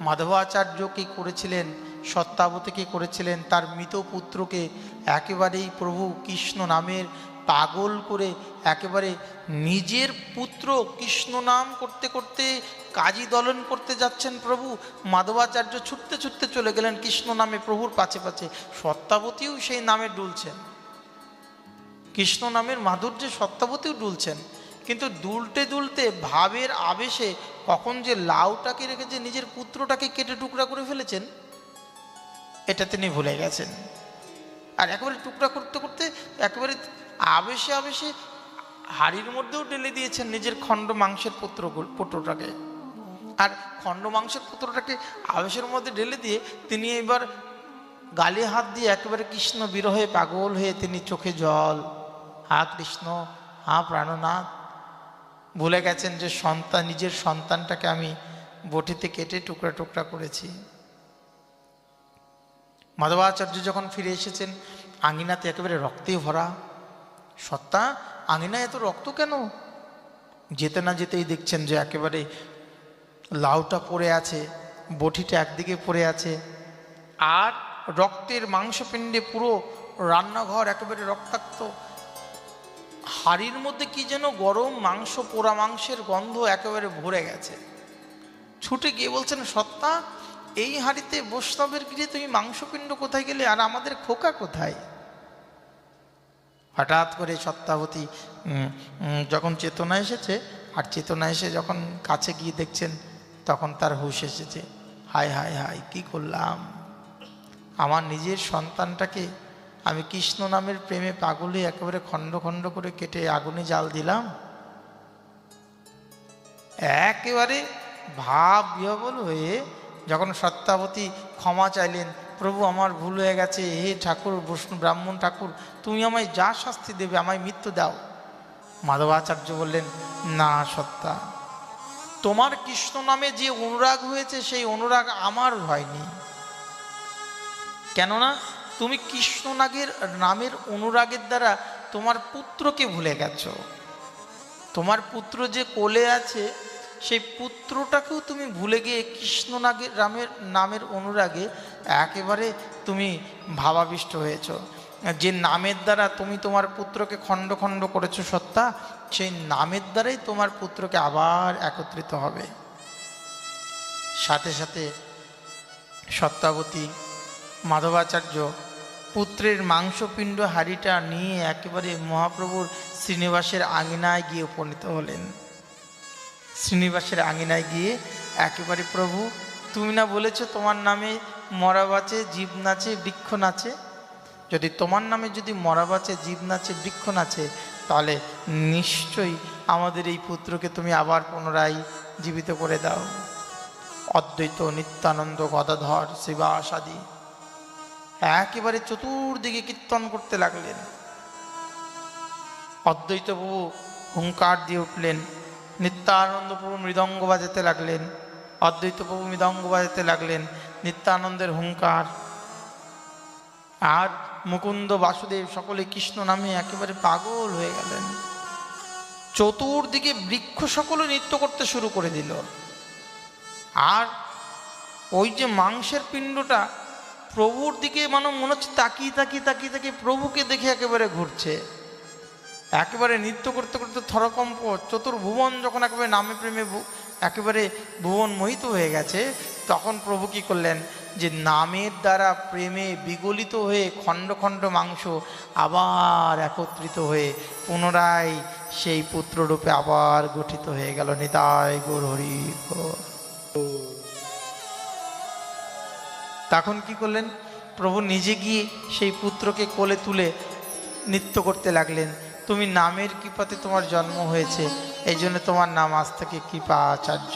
মাধবাচার্য কি করেছিলেন, সত্যাবতী কি করেছিলেন, তার মৃত পুত্রকে একেবারেই প্রভু কৃষ্ণ নামের পাগল করে একেবারে নিজের পুত্র কৃষ্ণ নাম করতে করতে কাজী দলন করতে যাচ্ছেন প্রভু। মাধবাচার্য ছুটতে ছুটতে চলে গেলেন কৃষ্ণ নামে প্রভুর পাছে পাছে। সত্যাবতীও সেই নামে ডুলছেন। কৃষ্ণ নামের মাধুর্যে সত্যাবতীও ডুলছেন। কিন্তু দুলতে দুলতে ভাবের আবেশে কখন যে লাউটাকে রেখে যে নিজের পুত্রটাকে কেটে টুকরা করে ফেলেছেন, এটা তিনি ভুলে গেছেন। আর একেবারে টুকরা করতে করতে একেবারে আবেশে আবেশে হাড়ির মধ্যেও ঢেলে দিয়েছেন নিজের খণ্ড মাংসের পুত্র পুত্রটাকে। আর খণ্ড মাংসের পুত্রটাকে আবেশের মধ্যে ঢেলে দিয়ে তিনি এবার গালে হাত দিয়ে একেবারে কৃষ্ণ বিরহে পাগল হয়ে তিনি চোখে জল। হা কৃষ্ণ, হা প্রাণনাথ ভুলে গেছেন যে সন্তান, নিজের সন্তানটাকে আমি বটিতে কেটে টুকরা টুকরা করেছি। মাধবাচার্য যখন ফিরে এসেছেন, আঙিনাতে একেবারে রক্তে ভরা। সত্তা, আঙিনায় এত রক্ত কেন? যেতে না যেতেই দেখছেন যে একেবারে লাউটা পড়ে আছে, বটিটা একদিকে পড়ে আছে। আর রক্তের মাংসপিণ্ডে পুরো রান্নাঘর একেবারে রক্তাক্ত। হাড়ির মধ্যে কি যেন গরম মাংস পোড়া মাংসের গন্ধ একেবারে ভরে গেছে। ছুটে গিয়ে বলছেন সত্তা এই হাড়িতে বৈষ্ণবের গিরে তুমি মাংসপিণ্ড কোথায় গেলে আর আমাদের খোকা কোথায়? হঠাৎ করে উম, যখন চেতনা এসেছে আর চেতনা এসে যখন কাছে গিয়ে দেখছেন তখন তার হুশ এসেছে হায় হায় হায় কি করলাম? আমার নিজের সন্তানটাকে আমি কৃষ্ণ নামের প্রেমে পাগলে একেবারে খণ্ড খণ্ড করে কেটে আগুনে জাল দিলাম। একেবারে ভাব বিহবল হয়ে যখন সত্যাবতী ক্ষমা চাইলেন, প্রভু, আমার ভুল হয়ে গেছে। হে ঠাকুর বৈষ্ণব ব্রাহ্মণ ঠাকুর, তুমি আমায় যা শাস্তি দেবে, আমায় মৃত্যু দাও। মাধবাচার্য বললেন, না, সত্তা। তোমার কৃষ্ণ নামে যে অনুরাগ হয়েছে, সেই অনুরাগ আমার হয়নি। কেননা তুমি কৃষ্ণনাগের নামের অনুরাগের দ্বারা তোমার পুত্রকে ভুলে গেছো। তোমার পুত্র যে কোলে আছে, সেই পুত্রটাকেও তুমি ভুলে গিয়ে কৃষ্ণনাগের রামের নামের অনুরাগে একেবারে তুমি ভাবাবিষ্ট হয়েছ। যে নামের দ্বারা তুমি তোমার পুত্রকে খণ্ড খণ্ড করেছ সত্তা, সেই নামের দ্বারাই তোমার পুত্রকে আবার একত্রিত হবে। সাথে সাথে সত্যাবতী মাধবাচার্য পুত্রের মাংসপিণ্ড হাড়িটা নিয়ে একেবারে মহাপ্রভুর শ্রীনিবাসের আঙিনায় গিয়ে উপনীত হলেন। শ্রীনিবাসের আঙিনায় গিয়ে একেবারে, প্রভু, তুমি না বলেছ তোমার নামে মরা বাঁচে, জীব নাচে, বৃক্ষ নাচে? যদি তোমার নামে যদি মরা বাঁচে, জীব নাচে, বৃক্ষ নাচে, তাহলে নিশ্চয়ই আমাদের এই পুত্রকে তুমি আবার পুনরায় জীবিত করে দাও। অদ্বৈত নিত্যানন্দ গদাধর শিবাসাদি একেবারে চতুর্দিকে কীর্তন করতে লাগলেন। অদ্বৈত প্রভু হুঙ্কার দিয়ে উঠলেন নিত্যানন্দ প্রভু মৃদঙ্গ বাজাতে লাগলেন অদ্বৈত প্রভু মৃদঙ্গ বাজাতে লাগলেন, নিত্যানন্দের হুঙ্কার। আর মুকুন্দ বাসুদেব সকলে কৃষ্ণ নামে একেবারে পাগল হয়ে গেলেন। চতুর্দিকে বৃক্ষ সকলে নৃত্য করতে শুরু করে দিল। আর ওই যে মাংসের পিণ্ডটা প্রভুর দিকে মানে মনে হচ্ছে তাকিয়ে তাকিয়ে তাকিয়ে তাকিয়ে প্রভুকে দেখে একেবারে ঘুরছে একেবারে নৃত্য করতে করতে থরকম্প, চতুর্ভুবন যখন একেবারে নামে প্রেমে একেবারে ভুবন মোহিত হয়ে গেছে, তখন প্রভু কি করলেন যে নামের দ্বারা প্রেমে বিগলিত হয়ে খণ্ড খণ্ড মাংস আবার একত্রিত হয়ে পুনরায় সেই পুত্ররূপে আবার গঠিত হয়ে গেল নিতাই গৌর হরি। তখন কি করলেন? প্রভু নিজে গিয়ে সেই পুত্রকে কোলে তুলে নৃত্য করতে লাগলেন। তুমি নামের কৃপাতে তোমার জন্ম হয়েছে এই জন্য তোমার নাম আজ থেকে কৃপা আচার্য